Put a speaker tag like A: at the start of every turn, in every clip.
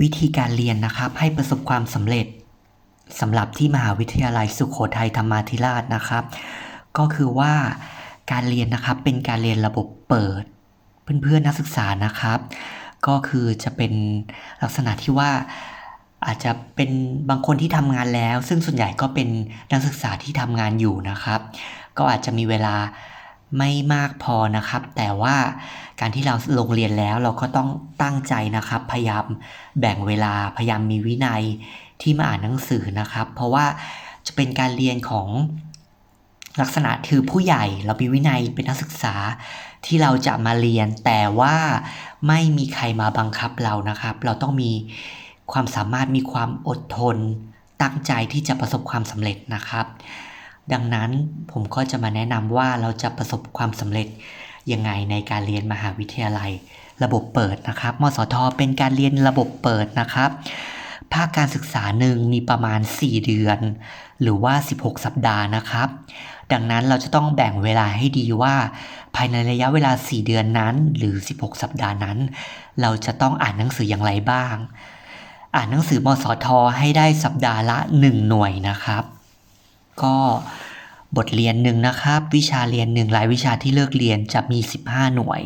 A: วิธีการเรียนนะครับให้ประสบความสำเร็จสำหรับที่มหาวิทยาลัยสุขโขทัยธรรมาธิราชนะครับ ก็คือว่าการเรียนนะครับเป็นการเรียนระบบเปิด เพื่อนๆนักศึกษานะครับ ก็คือจะเป็นลักษณะที่ว่าอาจจะเป็นบางคนที่ทำงานแล้ว ซึ่งส่วนใหญ่ก็เป็นนักศึกษาที่ทำงานอยู่นะครับ ก็อาจจะมีเวลา ไม่มากพอนะครับ แต่ว่าการที่เราลงเรียนแล้วเราก็ต้องตั้งใจนะครับ พยายามแบ่งเวลาพยายามมีวินัยที่มาอ่านหนังสือนะครับ เพราะว่าจะเป็นการเรียนของลักษณะคือผู้ใหญ่เรามีวินัยเป็นนักศึกษาที่เราจะมาเรียน แต่ว่าไม่มีใครมาบังคับเรานะครับ เราต้องมีความสามารถมีความอดทน ตั้งใจที่จะประสบความสำเร็จนะครับ ดังนั้นผมก็จะมาแนะนำว่าเราจะประสบความสำเร็จยังไงในการเรียนมหาวิทยาลัย ระบบเปิดนะครับ มสทเป็นการเรียนระบบเปิดนะครับ ภาคการศึกษาหนึ่งมีประมาณ 4 เดือน หรือว่า 16 สัปดาห์นะครับ ดังนั้นเราจะต้องแบ่งเวลาให้ดีว่า ภายในระยะเวลา 4 เดือนนั้น หรือ 16 สัปดาห์นั้น เราจะต้องอ่านหนังสืออย่างไรบ้าง อ่านหนังสือมสทให้ได้สัปดาห์ละ 1 หน่วยนะครับ ก็บทเรียนหนึ่งนะครับ วิชาเรียนหนึ่งรายวิชาที่เลิกเรียนจะมี 15 หน่วย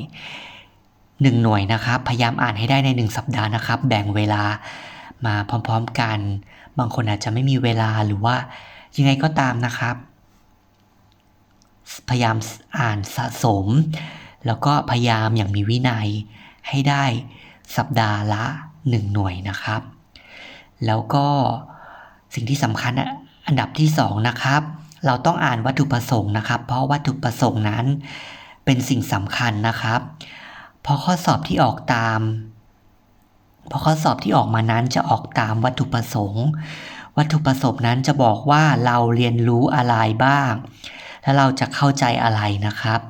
A: 1 หน่วยนะครับ พยายามอ่านให้ได้ใน 1 สัปดาห์นะครับ แบ่งเวลามาพร้อมๆกัน บางคนอาจจะไม่มีเวลาหรือว่ายังไงก็ตามนะครับ พยายามอ่านสะสม แล้วก็พยายามอย่างมีวินัยให้ได้สัปดาห์ละ 1 หน่วยนะครับ แล้วก็สิ่งที่สำคัญ อันดับที่2นะครับ เราต้องอ่านวัตถุประสงค์นะครับ เพราะวัตถุประสงค์นั้นเป็นสิ่งสำคัญนะครับ เพราะข้อสอบที่ออกตาม เพราะข้อสอบที่ออกมานั้นจะออกตามวัตถุประสงค์ วัตถุประสงค์นั้นจะบอกว่าเราเรียนรู้อะไรบ้าง และเราจะเข้าใจอะไรนะครับ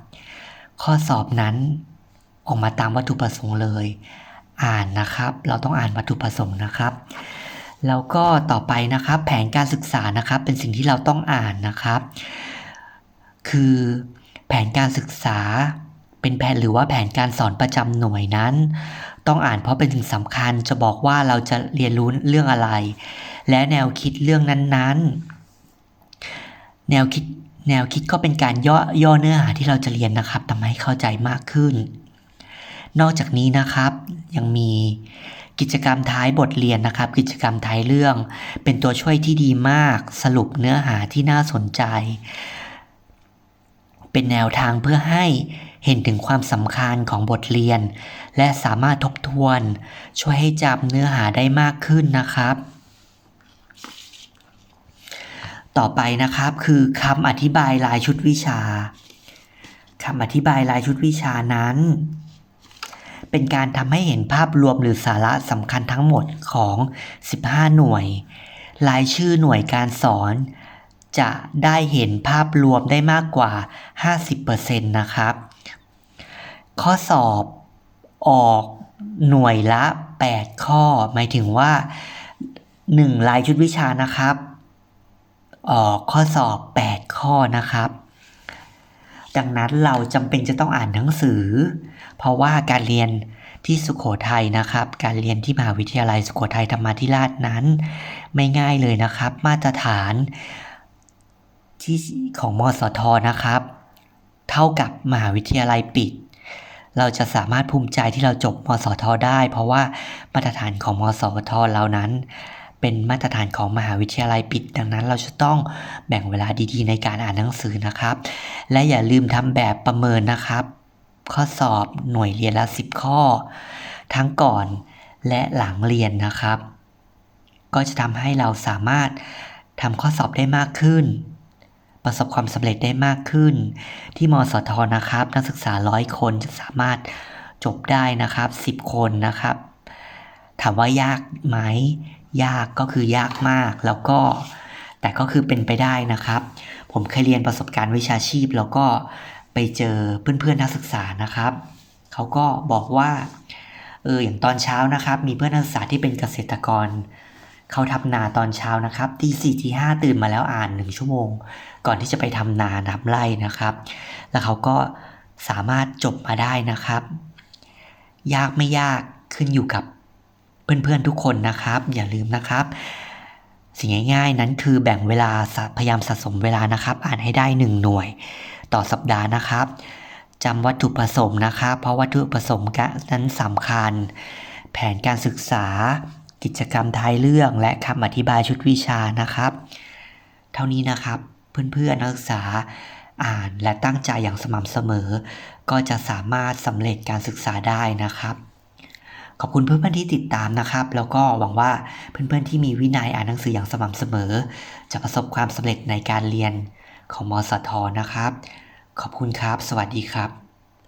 A: ข้อสอบนั้นออกมาตามวัตถุประสงค์เลย อ่านนะครับ เราต้องอ่านวัตถุประสงค์นะครับ แล้วก็ต่อไปนะครับแผนการศึกษานะครับเป็นสิ่งที่เราต้องอ่านนะครับ คือแผนการศึกษาเป็นแผนหรือว่าแผนการสอนประจำหน่วยนั้น ต้องอ่านเพราะเป็นสิ่งสำคัญจะบอกว่าเราจะเรียนรู้เรื่องอะไร และแนวคิดเรื่องนั้นๆ แนวคิดแนวคิดก็เป็นการย่อย่อเนื้อหาที่เราจะเรียนนะครับทำให้เข้าใจมากขึ้น นอกจากนี้นะครับยังมี กิจกรรมท้ายบทเรียนนะครับ กิจกรรมท้ายเรื่อง เป็นตัวช่วยที่ดีมาก สรุปเนื้อหาที่น่าสนใจ เป็นแนวทางเพื่อให้เห็นถึงความสำคัญของบทเรียน และสามารถทบทวน ช่วยให้จำเนื้อหาได้มากขึ้นนะครับ ต่อไปนะครับคือคำอธิบายรายชุดวิชาคำอธิบายรายชุดวิชานั้น เป็นการทำให้เห็นภาพรวมหรือสาระสำคัญทั้งหมดของ 15 หน่วย รายชื่อหน่วยการสอน จะได้เห็นภาพรวมได้มากกว่า 50%นะครับ ข้อสอบออกหน่วยละ 8 ข้อ หมายถึงว่า 1 รายชุดวิชานะครับ ออกข้อสอบ 8 ข้อนะครับ ดังนั้นเราจำเป็นจะต้องอ่านหนังสือ เพราะว่าการเรียนที่สุขโขทัยนะครับ การเรียนที่มหาวิทยาลัยสุขโขทัยธรรมาธิราชนั้น ไม่ง่ายเลยนะครับ มาตรฐานที่ของมสทนะครับ เท่ากับมหาวิทยาลัยปิด เราจะสามารถภูมิใจที่เราจบมสทได้ เพราะว่ามาตรฐานของมสทเรานั้น เป็นมาตรฐานของมหาวิทยาลัยปิด ดังนั้นเราจะต้องแบ่งเวลาดีๆ ในการอ่านหนังสือนะครับ และอย่าลืมทำแบบประเมินนะครับ ข้อสอบหน่วยเรียนละ 10 ข้อ ทั้งก่อนและหลังเรียนนะครับ ก็จะทำให้เราสามารถทำข้อสอบได้มากขึ้น ประสบความสำเร็จได้มากขึ้น ที่มสทนะครับ นักศึกษาร้อยคนจะสามารถจบได้นะครับ 10 คนนะครับ ถามว่ายากไหม ยากก็คือยากมากแล้วก็ แต่ก็คือเป็นไปได้นะครับ ผมเคยเรียนประสบการณ์วิชาชีพ แล้วก็ไปเจอเพื่อนๆนักศึกษานะครับเขาก็บอกว่าเอออย่างตอนเช้านะครับ มีเพื่อนนักศึกษาที่เป็นเกษตรกรเขาทำนาตอนเช้านะครับตีสี่ตีห้าตื่นมาแล้วอ่านหนึ่งชั่วโมง ก่อนที่จะไปทำนาทำไร่นะครับ แล้วเขาก็สามารถจบมาได้นะครับ ยากไม่ยากขึ้นอยู่กับ เพื่อนๆทุกคนนะครับ อย่าลืมนะครับ สิ่งง่ายๆนั้นคือแบ่งเวลาพยายามสะสมเวลานะครับ อ่านให้ได้ 1 หน่วย ต่อสัปดาห์นะครับจำวัตถุประสงค์นะครับ เพราะวัตถุประสงค์นั้นสำคัญ แผนการศึกษา กิจกรรมท้ายเรื่องและคำอธิบายชุดวิชานะครับ เท่านี้นะครับเพื่อนๆนักศึกษาอ่านและตั้งใจอย่างสม่ำเสมอ ก็จะสามารถสำเร็จการศึกษาได้นะครับ ขอบคุณเพื่อนๆที่ติดตามนะครับ แล้วก็หวังว่าเพื่อนๆที่มีวินัยอ่านหนังสืออย่างสม่ำเสมอ จะประสบความสำเร็จในการเรียนของมสทนะครับ ขอบคุณครับ สวัสดีครับ